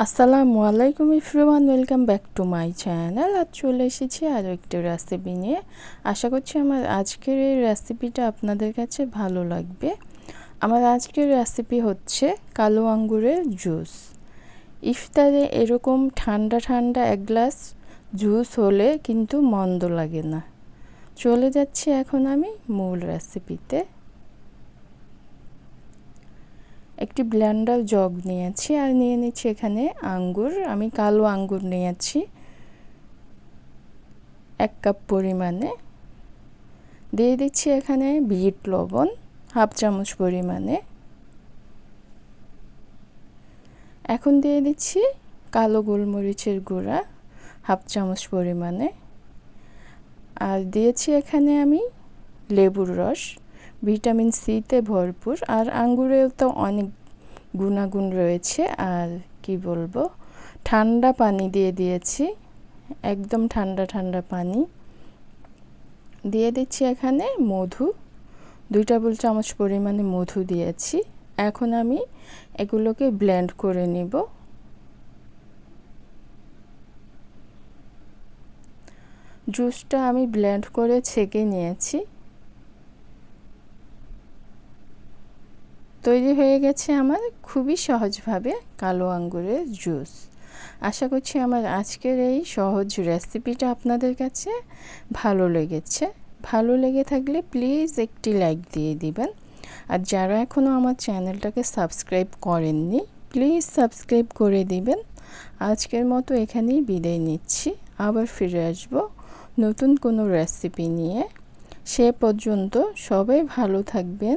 আসসালামু আলাইকুম ইফরুমান welcome back to my channel. আজ চলে এসেছি আরও একটি রেসিপি নিয়ে। আশা করছি আমার আজকের এই রেসিপিটা আপনাদের কাছে ভালো লাগবে। আমার আজকের রেসিপি হচ্ছে কালো আঙ্গুরের জুস ইফতারে এরকম ঠান্ডা ঠান্ডা এক গ্লাস জুস হলে কিন্তু মন্দ লাগে না। চলে যাচ্ছি এখন আমি মূল রেসিপিতে একটি ব্লেন্ডার জগ নিয়েছি আর নিয়ে নিচ্ছি এখানে আঙ্গুর। আমি কালো আঙ্গুর নিয়েছি এক কাপ পরিমাণে। দিয়ে দিচ্ছি এখানে বিট লবণ, হাফ চামচ পরিমাণে। এখন দিয়ে দিচ্ছি কালো গোলমরিচের গুঁড়া, হাফ চামচ পরিমাণে। আর দিয়েছি এখানে আমি লেবুর রস, ভিটামিন সিতে ভরপুর। আর আঙ্গুরেও তো অনেক গুণাগুণ রয়েছে আর কি বলব? ঠান্ডা পানি দিয়ে দিয়েছি, একদম ঠান্ডা ঠান্ডা পানি। দিয়ে দিচ্ছি এখানে মধু, দুই টেবিল চামচ পরিমাণে মধু দিয়েছি। এখন আমি এগুলোকে ব্লেন্ড করে নিব। জুসটা আমি ব্লেন্ড করে ছেঁকে নিয়েছি। তৈরি হয়ে গেছে আমার খুবই সহজভাবে কালো আঙ্গুরের জুস। আশা করছি আমার আজকের এই সহজ রেসিপিটা আপনাদের কাছে ভালো লেগেছে। ভালো লেগে থাকলে প্লিজ একটি লাইক দিয়ে দিবেন। আর যারা এখনও আমার চ্যানেলটাকে সাবস্ক্রাইব করেননি, প্লিজ সাবস্ক্রাইব করে দিবেন। আজকের মতো এখানেই বিদায় নিচ্ছি। আবার ফিরে আসব নতুন কোনো রেসিপি নিয়ে। সে পর্যন্ত সবাই ভালো থাকবেন